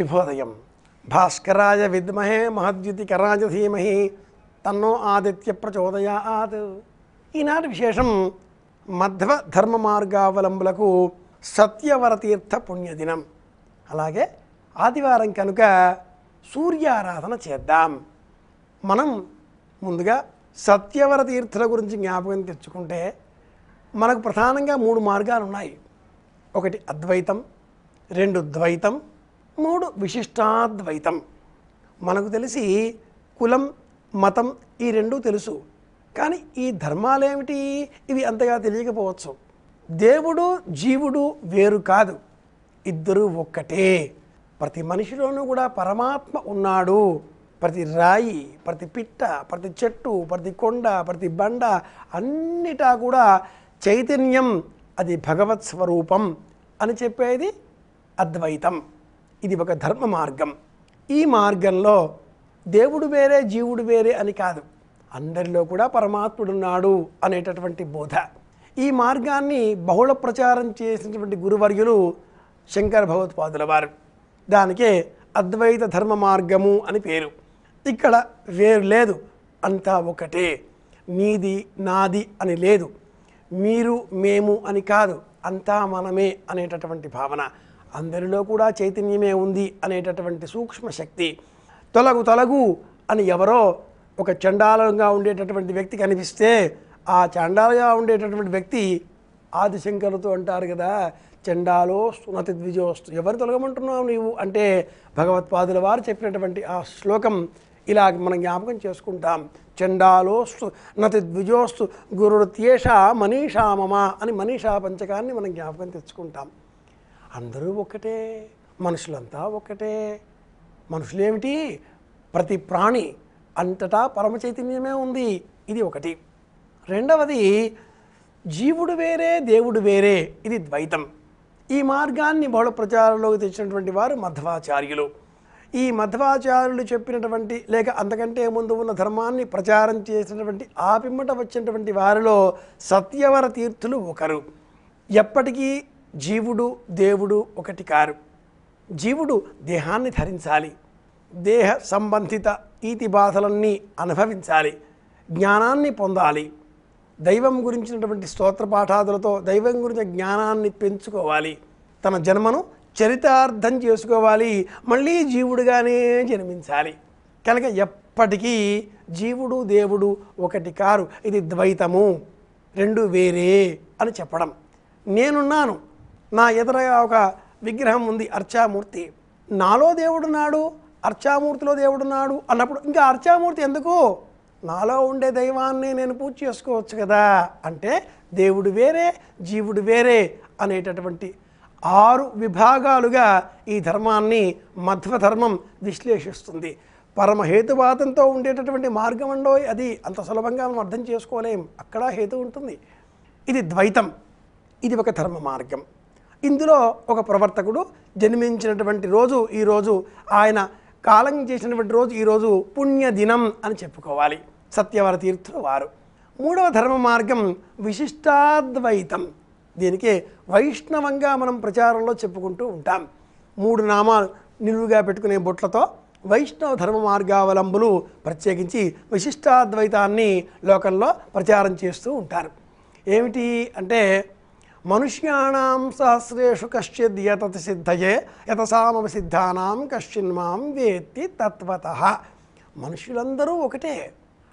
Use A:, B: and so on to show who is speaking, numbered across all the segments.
A: శుభోదయం భాస్కరాయ విద్మహే మహద్యుతికరాజ ధీమహి తన్నో ఆదిత్య ప్రచోదయాత్ ఈనాటి విశేషం మధ్వ ధర్మ మార్గావలంబులకు సత్యవరతీర్థ పుణ్యదినం అలాగే ఆదివారం కనుక సూర్యారాధన చేద్దాం। మనం ముందుగా సత్యవర తీర్థుల గురించి జ్ఞాపకం తెచ్చుకుంటే మనకు ప్రధానంగా మూడు మార్గాలు ఉన్నాయి ఒకటి అద్వైతం రెండు ద్వైతం మూడు విశిష్టాద్వైతం. మనకు తెలిసి కులం మతం ఈ రెండూ తెలుసు. కానీ ఈ ధర్మాలేమిటి? ఇవి అంతగా తెలియకపోవచ్చు. దేవుడు జీవుడు వేరు కాదు. ఇద్దరు ఒక్కటే. ప్రతి మనిషిలోనూ కూడా పరమాత్మ ఉన్నాడు. ప్రతి రాయి ప్రతి పిట్ట ప్రతి చెట్టు ప్రతి కొండ ప్రతి బండ అన్నిటా కూడా చైతన్యం అది భగవత్ స్వరూపం అని చెప్పేది అద్వైతం. ఇది ఒక ధర్మ మార్గం. ఈ మార్గంలో దేవుడు వేరే జీవుడు వేరే అని కాదు. అందరిలో కూడా పరమాత్ముడున్నాడు అనేటటువంటి బోధ. ఈ మార్గాన్ని బహుళ ప్రచారం చేసినటువంటి గురువర్యులు శంకర భగవత్పాదుల వారు. దానికే అద్వైత ధర్మ మార్గము అని పేరు. ఇక్కడ వేరు లేదు అంతా ఒకటే. నీది నాది అని లేదు. మీరు మేము అని కాదు అంతా మనమే అనేటటువంటి భావన. అందరిలో కూడా చైతన్యమే ఉంది అనేటటువంటి సూక్ష్మ శక్తి తొలగు తొలగు అని ఎవరో ఒక చండాలంగా ఉండేటటువంటి వ్యక్తి కనిపిస్తే ఆ చండాలుగా ఉండేటటువంటి వ్యక్తి ఆదిశంకరుతో అంటారు కదా చండాలో సునతి ద్విజోస్తు ఎవరు తొలగమంటున్నావు నీవు? అంటే భగవత్పాదుల వారు చెప్పినటువంటి ఆ శ్లోకం ఇలా మనం జ్ఞాపకం చేసుకుంటాం. చండాలోస్తు నతి ద్విజోస్తు గురుత్యేష మనీషా మమ అని మనీషా పంచకాన్ని మనం జ్ఞాపకం తెచ్చుకుంటాం. అందరూ ఒకటే మనుషులంతా ఒకటే. మనుషులేమిటి? ప్రతి ప్రాణి అంతటా పరమ చైతన్యమే ఉంది. ఇది ఒకటి. రెండవది జీవుడు వేరే దేవుడు వేరే. ఇది ద్వైతం. ఈ మార్గాన్ని బహుళ ప్రచారంలోకి తెచ్చినటువంటి వారు మధ్వాచార్యులు. ఈ మధ్వాచార్యులు చెప్పినటువంటి లేక అంతకంటే ముందు ఉన్న ధర్మాన్ని ప్రచారం చేసినటువంటి ఆ పిమ్మట వచ్చినటువంటి వారిలో సత్యవర తీర్థులు ఒకరు. ఎప్పటికీ జీవుడు దేవుడు ఒకటి కారు. జీవుడు దేహాన్ని ధరించాలి. దేహ సంబంధిత ఈతి బాధలన్నీ అనుభవించాలి. జ్ఞానాన్ని పొందాలి. దైవం గురించినటువంటి స్తోత్ర పాఠాదులతో దైవం గురించి జ్ఞానాన్ని పెంచుకోవాలి. తన జన్మను చరితార్థం చేసుకోవాలి. మళ్ళీ జీవుడుగానే జన్మించాలి. కనుక ఎప్పటికీ జీవుడు దేవుడు ఒకటి కారు. ఇది ద్వైతము. రెండు వేరే అని చెప్పడం. నేనున్నాను. నా ఎదురగా ఒక విగ్రహం ఉంది అర్చామూర్తి. నాలో దేవుడున్నాడు అర్చామూర్తిలో దేవుడున్నాడు అన్నప్పుడు ఇంకా అర్చామూర్తి ఎందుకు? నాలో ఉండే దైవాన్ని నేను పూజ చేసుకోవచ్చు కదా అంటే దేవుడు వేరే జీవుడు వేరే అనేటటువంటి ఆరు విభాగాలుగా ఈ ధర్మాన్ని మధ్వధర్మం విశ్లేషిస్తుంది. పరమహేతువాదంతో ఉండేటటువంటి మార్గం అండో అది అంత సులభంగా మనం అర్థం చేసుకోలేం. అక్కడ హేతు ఉంటుంది. ఇది ద్వైతం. ఇది ఒక ధర్మ మార్గం. ఇందులో ఒక ప్రవర్తకుడు జన్మించినటువంటి రోజు ఈరోజు ఆయన కాలం చేసినటువంటి రోజు ఈరోజు పుణ్యదినం అని చెప్పుకోవాలి. సత్యవర తీర్థుల వారు. మూడవ ధర్మ మార్గం విశిష్టాద్వైతం. దీనికి వైష్ణవంగా మనం ప్రచారంలో చెప్పుకుంటూ ఉంటాం. మూడు నామాలు నిలువుగా పెట్టుకునే బొట్లతో వైష్ణవ ధర్మ మార్గావలంబులు ప్రత్యేకించి విశిష్టాద్వైతాన్ని లోకంలో ప్రచారం చేస్తూ ఉంటారు. ఏమిటి అంటే మనుష్యాణం సహస్రేషు కశ్చిద్ యతత్ సిద్ధయే యతసామవ సిద్ధానాం కశ్చిన్మాం వేత్తి తత్వత మనుషులందరూ ఒకటే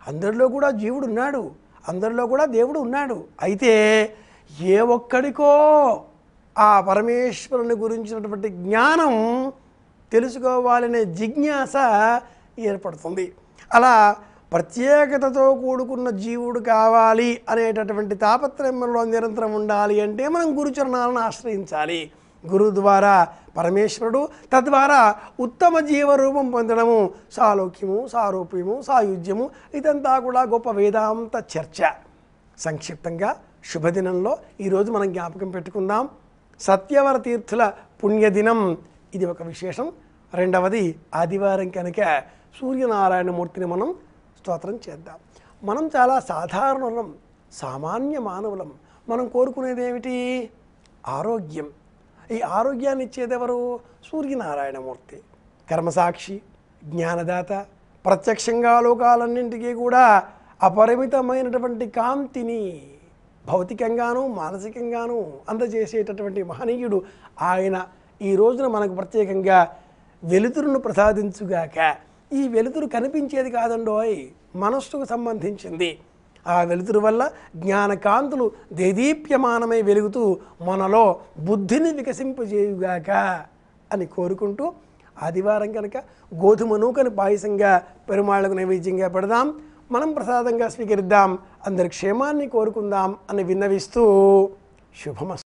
A: అందరిలో కూడా జీవుడు ఉన్నాడు అందరిలో కూడా దేవుడు ఉన్నాడు. అయితే ఏ ఒక్కడికో ఆ పరమేశ్వరుని గురించినటువంటి జ్ఞానం తెలుసుకోవాలనే జిజ్ఞాస ఏర్పడుతుంది. అలా ప్రత్యేకతతో కూడుకున్న జీవుడు కావాలి అనేటటువంటి తాపత్రయంలో నిరంతరం ఉండాలి అంటే మనం గురుచరణాలను ఆశ్రయించాలి. గురువు ద్వారా పరమేశ్వరుడు తద్వారా ఉత్తమ జీవరూపం పొందడము సాలోక్యము సారూప్యము సాయుధ్యము ఇదంతా కూడా గొప్ప వేదాంత చర్చ. సంక్షిప్తంగా శుభదినంలో ఈరోజు మనం జ్ఞాపకం పెట్టుకుందాం. సత్యవర తీర్థుల పుణ్యదినం ఇది ఒక విశేషం. రెండవది ఆదివారం కనుక సూర్యనారాయణమూర్తిని మనం స్తోత్రం చేద్దాం. మనం చాలా సాధారణులం సామాన్య మానవులం. మనం కోరుకునేది ఏమిటి ఆరోగ్యం. ఈ ఆరోగ్యాన్ని ఇచ్చేదెవరు? సూర్యనారాయణమూర్తి. కర్మసాక్షి జ్ఞానదాత ప్రత్యక్షంగా లోకాలన్నింటికీ కూడా అపరిమితమైనటువంటి కాంతిని భౌతికంగాను మానసికంగాను అందజేసేటటువంటి మహనీయుడు ఆయన. ఈ రోజున మనకు ప్రత్యేకంగా వెలుతురును ప్రసాదించుగాక ఈ వెలుతురు కనిపించేది కాదండోయ్ మనస్సుకు సంబంధించింది. ఆ వెలుతురు వల్ల జ్ఞానకాంతులు దేదీప్యమానమై వెలుగుతూ మనలో బుద్ధిని వికసింపజేయుగాక అని కోరుకుంటూ ఆదివారం కనుక గోధుమ నూకని పాయసంగా పెరుమాళ్ళకు నైవేద్యంగా పెడదాం. మనం ప్రసాదంగా స్వీకరిద్దాం. అందరి క్షేమాన్ని కోరుకుందాం అని విన్నవిస్తూ శుభమస్తు.